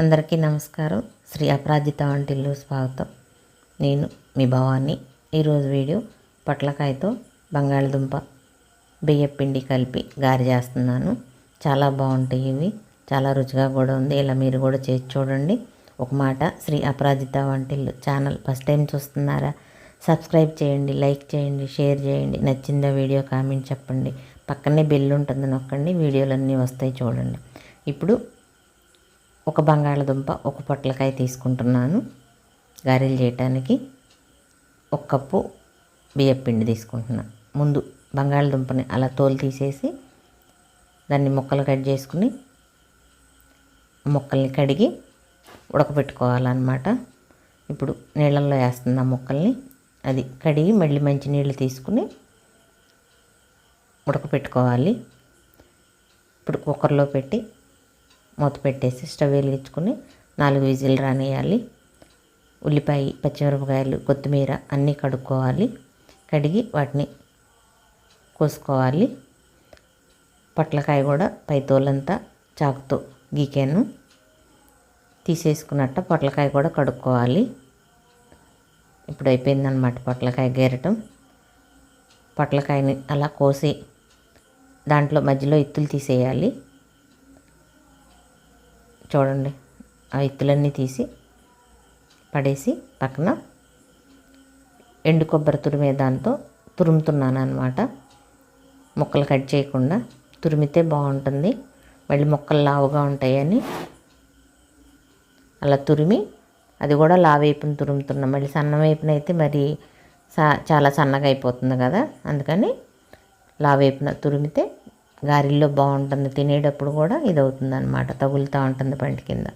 అందరికీ నమస్కారం. శ్రీ అపరాజిత వంటిల్లు స్వాగతం. నేను మీ భవాని. ఈరోజు వీడియో పొట్లకాయతో బంగాళదుంప బియ్యపిండి కలిపి గారి చేస్తున్నాను. చాలా బాగుంటాయి ఇవి. చాలా రుచిగా కూడా ఉంది. ఇలా మీరు కూడా చేసి చూడండి. ఒక మాట శ్రీ అపరాజిత వంటిల్లు ఛానల్ ఫస్ట్ టైం చూస్తున్నారా? సబ్స్క్రైబ్ చేయండి లైక్ చేయండి షేర్ చేయండి. నచ్చిందా వీడియో కామెంట్ చెప్పండి. పక్కనే బెల్ ఉంటుంది నొక్కండి. వీడియోలన్నీ వస్తాయి చూడండి. ఇప్పుడు ఒక బంగాళదుంప ఒక పొట్లకాయ తీసుకుంటున్నాను. గారెలు చేయటానికి ఒక కప్పు బియ్యపిండి తీసుకుంటున్నాను ముందు బంగాళదుంపని అలా తోలు తీసేసి దాన్ని ముక్కలు కట్ చేసుకుని ముక్కల్ని కడిగి ఉడకబెట్టుకోవాలన్నమాట ఇప్పుడు నీళ్ళల్లో వేస్తుంది ఆ ముక్కల్ని అది కడిగి మళ్ళీ మంచి నీళ్ళు తీసుకుని ఉడకపెట్టుకోవాలి. ఇప్పుడు కుక్కర్లో పెట్టి మూత పెట్టేసి స్టవ్ వెలిగించుకుని నాలుగు విజిల్ రానియాలి. ఉల్లిపాయ పచ్చిమిరపకాయలు కొత్తిమీర అన్నీ కడుక్కోవాలి. కడిగి వాటిని కోసుకోవాలి. పొట్లకాయ కూడా పైతోలంతా చాకుతో గీకాను. తీసేసుకున్నట్ట పొట్లకాయ కూడా కడుక్కోవాలి. ఇప్పుడు అయిపోయిందనమాట పొట్లకాయ గేరటం. పొట్లకాయని అలా కోసి దాంట్లో మధ్యలో ఇత్తులు తీసేయాలి. చూడండి. ఆ ఇత్తులన్నీ తీసి పడేసి పక్కన ఎండు కొబ్బరి తురిమే దాంతో తురుముతున్నాను అనమాట ముక్కలు కట్ చేయకుండా తురిమితే బాగుంటుంది. మళ్ళీ ముక్కలు లావుగా ఉంటాయని అలా తురిమి అది కూడా లావైపున తురుముతున్నాం. మళ్ళీ సన్న వేపున అయితే మరి సా చాలా సన్నగా అయిపోతుంది కదా. అందుకని లావైపున తురిమితే గారెల్లో బాగుంటుంది. తినేటప్పుడు కూడా ఇది అవుతుంది అనమాట తగులుతూ ఉంటుంది పంటి కింద.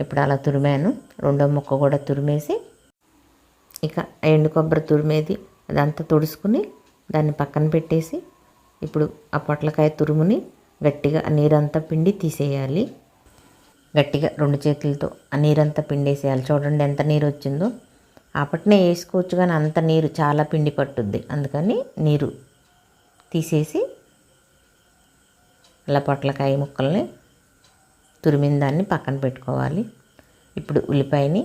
ఇప్పుడు అలా తురిమాను. రెండో ముక్క కూడా తురిమేసి ఇక ఎండు కొబ్బరి తురిమేది. అదంతా తుడుచుకుని దాన్ని పక్కన పెట్టేసి ఇప్పుడు ఆ పొట్లకాయ తురుముని గట్టిగా నీరంతా పిండి తీసేయాలి. గట్టిగా రెండు చేతులతో ఆ నీరంతా పిండేసేయాలి. చూడండి ఎంత నీరు వచ్చిందో అప్పటినే వేసుకోవచ్చు కానీ అంత నీరు చాలా పిండి పట్టుద్ది. అందుకని నీరు తీసేసి అలా పొట్లకాయ ముక్కల్ని తురిమిన దాన్ని పక్కన పెట్టుకోవాలి. ఇప్పుడు ఉల్లిపాయని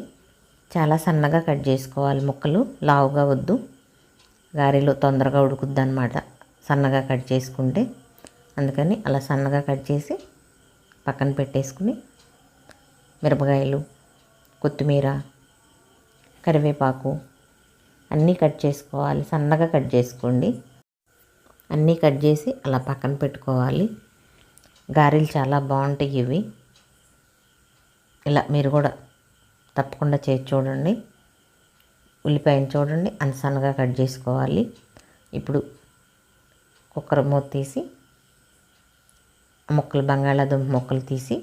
చాలా సన్నగా కట్ చేసుకోవాలి. ముక్కలు లావుగా వద్దు. గారెలో తొందరగా ఉడుకుద్ది అనమాట సన్నగా కట్ చేసుకుంటే అందుకని అలా సన్నగా కట్ చేసి పక్కన పెట్టేసుకుని మిరపకాయలు కొత్తిమీర కరివేపాకు అన్నీ కట్ చేసుకోవాలి. సన్నగా కట్ చేసుకోండి. అన్నీ కట్ చేసి అలా పక్కన పెట్టుకోవాలి. గారెలు చాలా బాగుంటాయి ఇవి. ఇలా మీరు కూడా తప్పకుండా చేసి చూడండి. ఉల్లిపాయను చూడండి. అంత కట్ చేసుకోవాలి. ఇప్పుడు కుక్కర్ మూత తీసి ముక్కలు బంగాళాదుంప ముక్కలు తీసి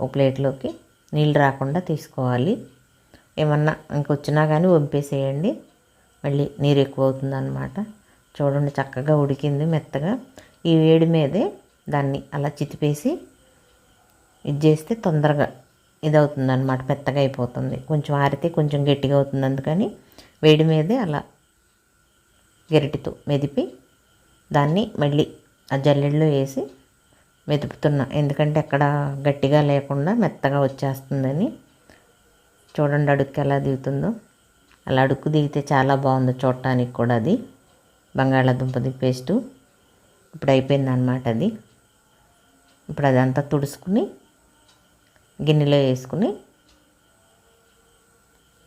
ఒక ప్లేట్లోకి నీళ్ళు రాకుండా తీసుకోవాలి. ఏమన్నా ఇంకొచ్చినా కానీ వంపేసేయండి. మళ్ళీ నీరు ఎక్కువ అవుతుందన్నమాట. చూడండి చక్కగా ఉడికింది మెత్తగా. ఈ వేడి మీదే దాన్ని అలా చితిపేసి ఇది చేస్తే తొందరగా ఇది అవుతుంది అనమాట మెత్తగా అయిపోతుంది. కొంచెం ఆరితే కొంచెం గట్టిగా అవుతుంది. అందుకని వేడి మీదే అలా గరిటితో మెదిపి దాన్ని మళ్ళీ ఆ జల్లెడలో వేసి మెదుపుతున్నా. ఎందుకంటే అక్కడ గట్టిగా లేకుండా మెత్తగా వచ్చేస్తుందని. చూడండి అడుక్కి ఎలా దిగుతుందో. అలా అడుక్కు దిగితే చాలా బాగుంది చూడటానికి కూడా అది. బంగాళాదుంపది పేస్టు ఇప్పుడు అయిపోయింది అనమాట అది. ఇప్పుడు అదంతా తుడుచుకుని గిన్నెలో వేసుకుని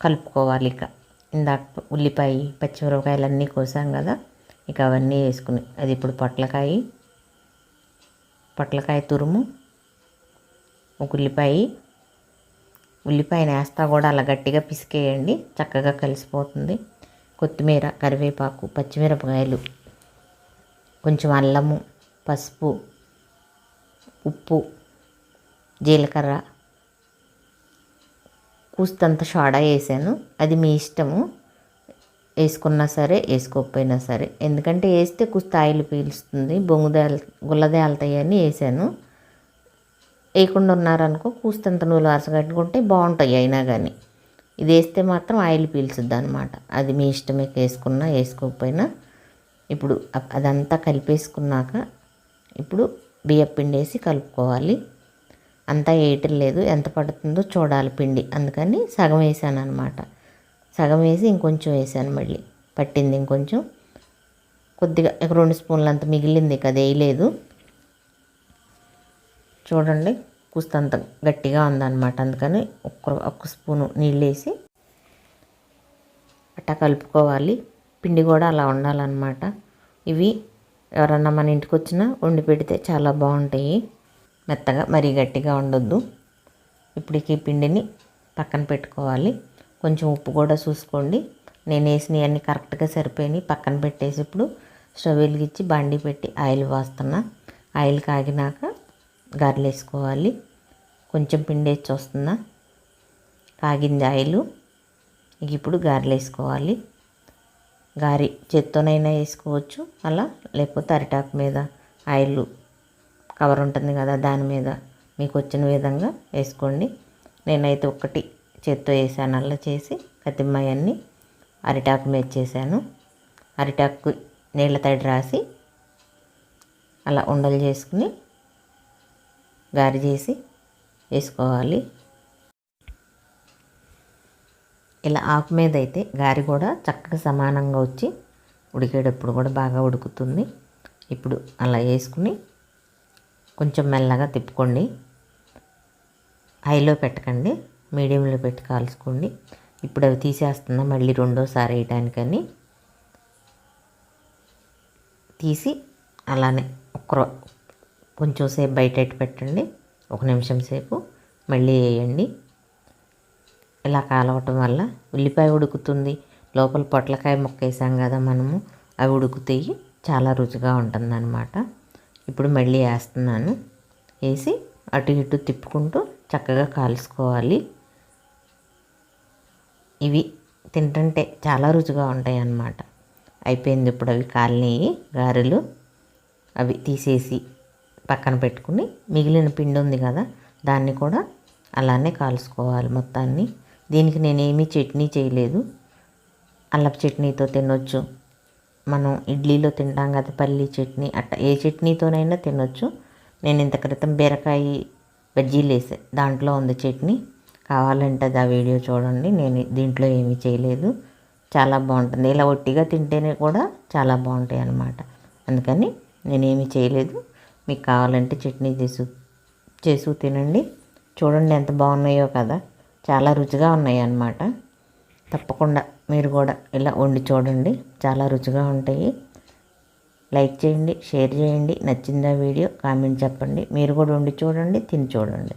కలుపుకోవాలి ఇక. ఇందాక ఉల్లిపాయ పచ్చిమిరపకాయలు అన్నీ కోసాం కదా ఇక అవన్నీ వేసుకుని. అది ఇప్పుడు పొట్లకాయ పొట్లకాయ తురుము ఒక ఉల్లిపాయ. ఉల్లిపాయని వేస్తా కూడా అలా గట్టిగా పిసికేయండి చక్కగా కలిసిపోతుంది. కొత్తిమీర కరివేపాకు పచ్చిమిరపకాయలు కొంచెం అల్లము పసుపు ఉప్పు జీలకర్ర కూస్తంత సోడా వేసాను. అది మీ ఇష్టము. వేసుకున్నా సరే వేసుకోకపోయినా సరే. ఎందుకంటే వేస్తే కుస్త ఆయిల్ పీలుస్తుంది బొంగుదేల అని వేసాను. వేయకుండా ఉన్నారనుకో కూస్తంత నూలు వరుస కట్టుకుంటే బాగుంటాయి అయినా కానీ ఇది వేస్తే మాత్రం ఆయిల్ పీల్చుద్ది అనమాట అది మీ ఇష్టమే. వేసుకున్నా వేసుకోకపోయినా. ఇప్పుడు అదంతా కలిపేసుకున్నాక ఇప్పుడు బియ్యం పిండి వేసి కలుపుకోవాలి. అంతా వేయటం లేదు. ఎంత పడుతుందో చూడాలి పిండి. అందుకని సగం వేసాను అనమాట సగం వేసి ఇంకొంచెం వేసాను మళ్ళీ. పట్టింది ఇంకొంచెం. కొద్దిగా రెండు స్పూన్లు అంత మిగిలింది కదా వేయలేదు. చూడండి కుస్తంత గట్టిగా ఉందన్నమాట. అందుకని ఒక్క ఒక్క స్పూను నీళ్ళు వేసి అట్టా కలుపుకోవాలి. పిండి కూడా అలా ఉండాలన్నమాట. ఇవి ఎవరన్నా మన ఇంటికి వచ్చినా వండి పెడితే చాలా బాగుంటాయి. మెత్తగా మరీ గట్టిగా ఉండొద్దు. ఇప్పుడు ఈ పిండిని పక్కన పెట్టుకోవాలి. కొంచెం ఉప్పు కూడా చూసుకోండి. నేను వేసినవి అన్నీ కరెక్ట్గా సరిపోయినాయి. పక్కన పెట్టేసి ఇప్పుడు స్టవ్ వెలిగించి బండి పెట్టి ఆయిల్ పోస్తున్నా ఆయిల్ కాగినాక గారెలు వేసుకోవాలి. కొంచెం పిండి వేసి వస్తున్నా కాగింది ఆయిల్. ఇప్పుడు గారెలు వేసుకోవాలి. గారి చేత్తోనైనా వేసుకోవచ్చు. అలా లేకపోతే అరిటాకు మీద ఆయిల్ కవర్ ఉంటుంది కదా దాని మీద మీకు వచ్చిన విధంగా వేసుకోండి. నేనైతే ఒకటి చేత్తో వేసాను. అలా చేసి కత్తిమ్మాయన్ని అరిటాకు మీద చేశాను. అరిటాకు నీళ్ళ తడి రాసి అలా ఉండలు చేసుకుని గారి చేసి వేసుకోవాలి. ఇలా ఆకు మీద అయితే గారి కూడా చక్కగా సమానంగా వచ్చి ఉడికేటప్పుడు కూడా బాగా ఉడుకుతుంది. ఇప్పుడు అలా వేసుకుని కొంచెం మెల్లగా తిప్పుకోండి. హైలో పెట్టకండి. మీడియంలో పెట్టి కాల్చుకోండి. ఇప్పుడు అవి తీసేస్తున్నా మళ్ళీ రెండోసారి వేయటానికని. తీసి అలానే ఒక కొంచెం సేపు బయట పెట్టండి. ఒక నిమిషం సేపు మళ్ళీ వేయండి. ఇలా కాలవటం వల్ల ఉల్లిపాయ ఉడుకుతుంది. లోపల పొట్లకాయ ముక్క వేసాం కదా మనము. అవి ఉడుకుతాయి. చాలా రుచిగా ఉంటుందన్నమాట. ఇప్పుడు మళ్ళీ వేస్తున్నాను. వేసి అటు ఇటు తిప్పుకుంటూ చక్కగా కాల్చుకోవాలి. ఇవి తింటుంటే చాలా రుచిగా ఉంటాయి అన్నమాట అయిపోయింది ఇప్పుడు అవి కాలినవి గారెలు. అవి తీసేసి పక్కన పెట్టుకుని మిగిలిన పిండి ఉంది కదా దాన్ని కూడా అలానే కాల్చుకోవాలి మొత్తాన్ని. దీనికి నేనేమీ చట్నీ చేయలేదు. అల్లపు చట్నీతో తినొచ్చు. మనం ఇడ్లీలో తింటాం కదా పల్లీ చట్నీ అట్ట ఏ చట్నీతోనైనా తినొచ్చు. నేను ఇంత క్రితం బీరకాయ బజ్జీలు వేసే. దాంట్లో ఉంది చట్నీ. కావాలంటే అది ఆ వీడియో చూడండి. నేను దీంట్లో ఏమీ చేయలేదు. చాలా బాగుంటుంది. ఇలా ఒట్టిగా తింటేనే కూడా చాలా బాగుంటాయి అన్నమాట. అందుకని నేనేమి చేయలేదు. మీకు కావాలంటే చట్నీ చేసు చేసు తినండి. చూడండి ఎంత బాగున్నాయో కదా. చాలా రుచిగా ఉన్నాయి అన్నమాట తప్పకుండా మీరు కూడా ఇలా వండి చూడండి. చాలా రుచిగా ఉంటాయి. లైక్ చేయండి షేర్ చేయండి. నచ్చిందా వీడియో కామెంట్ చెప్పండి. మీరు కూడా వండి చూడండి తిని చూడండి.